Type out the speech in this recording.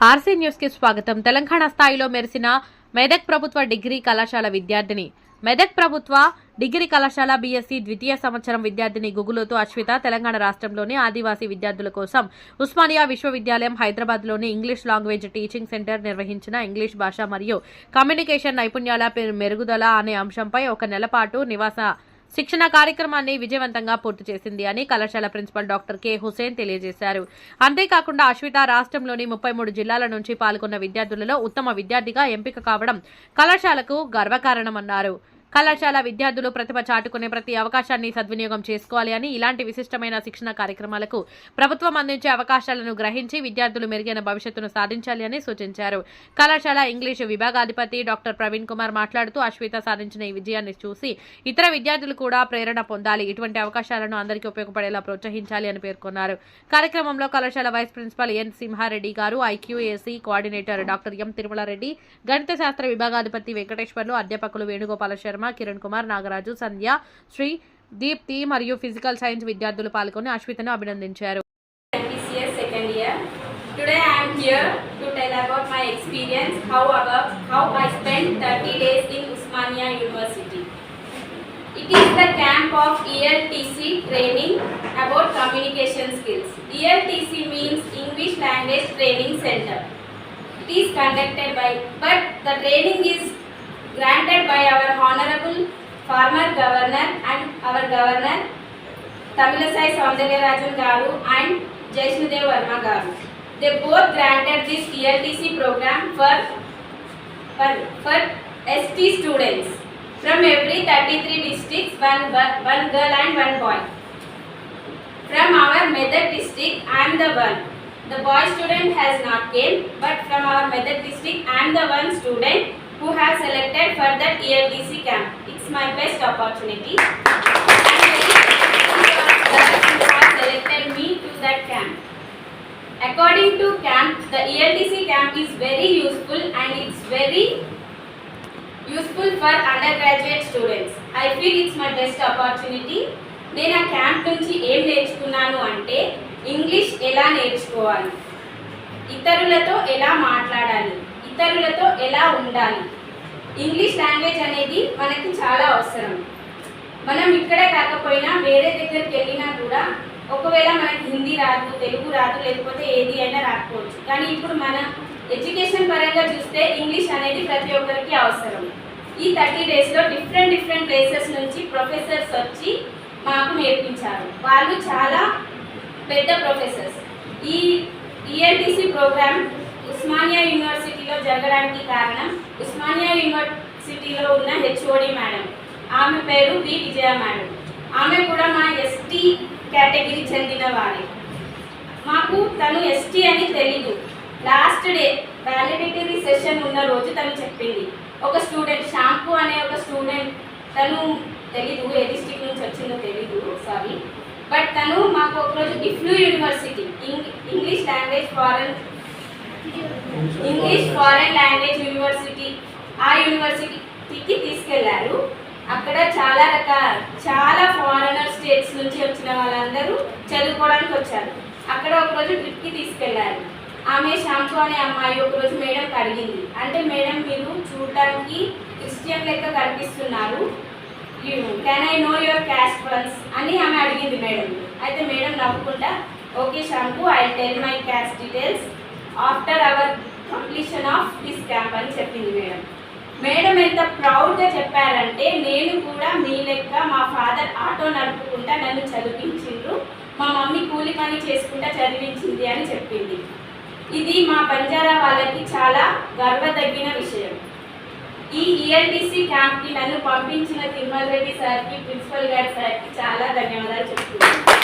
RC న్యూస్కి స్వాగతం. తెలంగాణ స్థాయిలో మెరిసిన మెదక్ ప్రభుత్వ డిగ్రీ కళాశాల విద్యార్థిని. మెదక్ ప్రభుత్వ డిగ్రీ కళాశాల బీఎస్సీ ద్వితీయ సంవత్సరం విద్యార్థిని గుగులోతు అశ్విత తెలంగాణ రాష్ట్రంలోని ఆదివాసీ విద్యార్థుల కోసం ఉస్మానియా విశ్వవిద్యాలయం హైదరాబాద్లోని ఇంగ్లీష్ లాంగ్వేజ్ టీచింగ్ సెంటర్ నిర్వహించిన ఇంగ్లీష్ భాష మరియు కమ్యూనికేషన్ నైపుణ్యాల మెరుగుదల అనే అంశంపై ఒక నెల పాటు నివాస శిక్షణ కార్యక్రమాన్ని విజయవంతంగా పూర్తి చేసింది అని కళాశాల ప్రిన్సిపల్ డాక్టర్ కె. హుసేన్ తెలియజేశారు. అంతేకాకుండా అశ్విత రాష్ట్రంలోని ముప్పై మూడు జిల్లాల నుంచి పాల్గొన్న విద్యార్థులలో ఉత్తమ విద్యార్థిగా ఎంపిక కావడం కళాశాలకు గర్వకారణమన్నారు. కళాశాల విద్యార్థులు ప్రతిభ చాటుకునే ప్రతి అవకాశాన్ని సద్వినియోగం చేసుకోవాలి అని ఇలాంటి విశిష్టమైన శిక్షణ కార్యక్రమాలకు ప్రభుత్వం అందించే అవకాశాలను గ్రహించి విద్యార్థులు మెరుగైన భవిష్యత్తును సాధించాలి అని సూచించారు. కళాశాల ఇంగ్లీషు విభాగాధిపతి డాక్టర్ ప్రవీణ్ కుమార్ మాట్లాడుతూ అశ్విత సాధించిన ఈ విజయాన్ని చూసి ఇతర విద్యార్థులు కూడా ప్రేరణ పొందాలి ఇటువంటి అవకాశాలను అందరికీ ఉపయోగపడేలా ప్రోత్సహించాలి అని పేర్కొన్నారు. కార్యక్రమంలో కళాశాల vice principal N Simhareddy garu IQAC coordinator doctor M Thirumalareddy గణిత శాస్త్ర విభాగాధిపతి వెంకటేశ్వర్లు అధ్యాపకులు వేణుగోపాల శర్మ శర్మ కిరణ్ కుమార్ నాగరాజు సంధ్య శ్రీ దీప్తి మరియు ఫిజికల్ సైన్స్ విద్యార్థులు పాల్గొని అశ్వితను అభినందించారు Today I am here to tell about my experience how about how I spent 30 days in Usmania University. It is the camp of ELTC training about communication skills. ELTC means English Language Training Center. It is conducted by, but the training is granted by our honorable former governor and our governor Tamilisai Soundararajan Garu and Jaishnudev Verma Garu. They both granted this ELTC program for, for, for ST students from every 33 districts, one, one girl and one boy. From our Medak district, I am the one. The boy student has not came, but from our Medak district, I am the one student who have selected for that ELDC camp. It's my best opportunity. Selected me to that camp. According to camp, the ELDC camp is very useful and it's very useful for undergraduate students. I feel it's my best opportunity. నేను ఆ camp నుంచి ఏం నేర్చుకున్నాను అంటే English ఎలా నేర్చుకోవాలి ఇతరులతో ఎలా మాట్లాడాలి ఇతరులతో ఎలా ఉండాలి? ఇంగ్లీష్ లాంగ్వేజ్ అనేది మనకి చాలా అవసరం. మనం ఇక్కడే కాకపోయినా వేరే దగ్గరికి వెళ్ళినా కూడా ఒకవేళ మనకి హిందీ రాదు తెలుగు రాదు లేకపోతే ఏది అయినా రాకపోవచ్చు. కానీ ఇప్పుడు మన ఎడ్యుకేషన్ పరంగా చూస్తే ఇంగ్లీష్ అనేది ప్రతి ఒక్కరికి అవసరం. ఈ థర్టీ డేస్లో డిఫరెంట్ డిఫరెంట్ ప్లేసెస్ నుంచి ప్రొఫెసర్స్ వచ్చి మాకు నేర్పించారు. వాళ్ళు చాలా పెద్ద ప్రొఫెసర్స్. ఈ ఈఎల్టీసీ ప్రోగ్రామ్ ఉస్మానియా యూనివర్సిటీలో జరగడానికి కారణం ఉస్మానియా యూనివర్సిటీలో ఉన్న హెచ్ఓడి మేడం. ఆమె పేరు వి. విజయ మేడం. ఆమె కూడా మా ఎస్టీ కేటగిరీ చెందిన వారే మాకు తను ఎస్టీ అని తెలీదు. లాస్ట్ డే వ్యాలిడిటరీ సెషన్ ఉన్న రోజు తను చెప్పింది. ఒక స్టూడెంట్ షాంపూ అనే ఒక స్టూడెంట్ తను తెలీదు ఏ డిస్ట్రిక్ట్ నుంచి వచ్చిందో తెలీదు సారీ బట్ తను మాకు ఒకరోజు EFLU university English language foreign English foreign language university ఆ యూనివర్సిటీకి తీసుకెళ్ళారు. అక్కడ చాలా రకాల చాలా ఫారెనర్ స్టేట్స్ నుంచి వచ్చిన వాళ్ళందరూ చదువుకోవడానికి వచ్చారు. అక్కడ ఒకరోజు ట్రిప్కి తీసుకెళ్ళారు. ఆమె షాంపు అనే అమ్మాయి ఒకరోజు మేడం అడిగింది. అంటే మేడం మీరు చూడడానికి క్రిస్టియన్ లెక్క కనిపిస్తున్నారు. Can I know your caste friends అని ఆమె అడిగింది మేడం. అయితే మేడం నవ్వుకుంటా okay shampoo I tell my caste details after our completion of this camp అని చెప్పింది మేడం. మేడం ఎంత ప్రౌడ్గా చెప్పారంటే నేను కూడా మీ లెక్క మా ఫాదర్ ఆటో నడుపుకుంటా నన్ను చదివించిండ్రు మా మమ్మీ కూలి పని చేసుకుంటా చదివించింది అని చెప్పింది. ఇది మా బంజారా వాళ్ళకి చాలా గర్వదగిన విషయం. ఈ ఈఎల్టీసీ క్యాంప్కి నన్ను పంపించిన తిరుమల రెడ్డి సార్కి ప్రిన్సిపల్ గారి సార్కి చాలా ధన్యవాదాలు చెప్తున్నాను.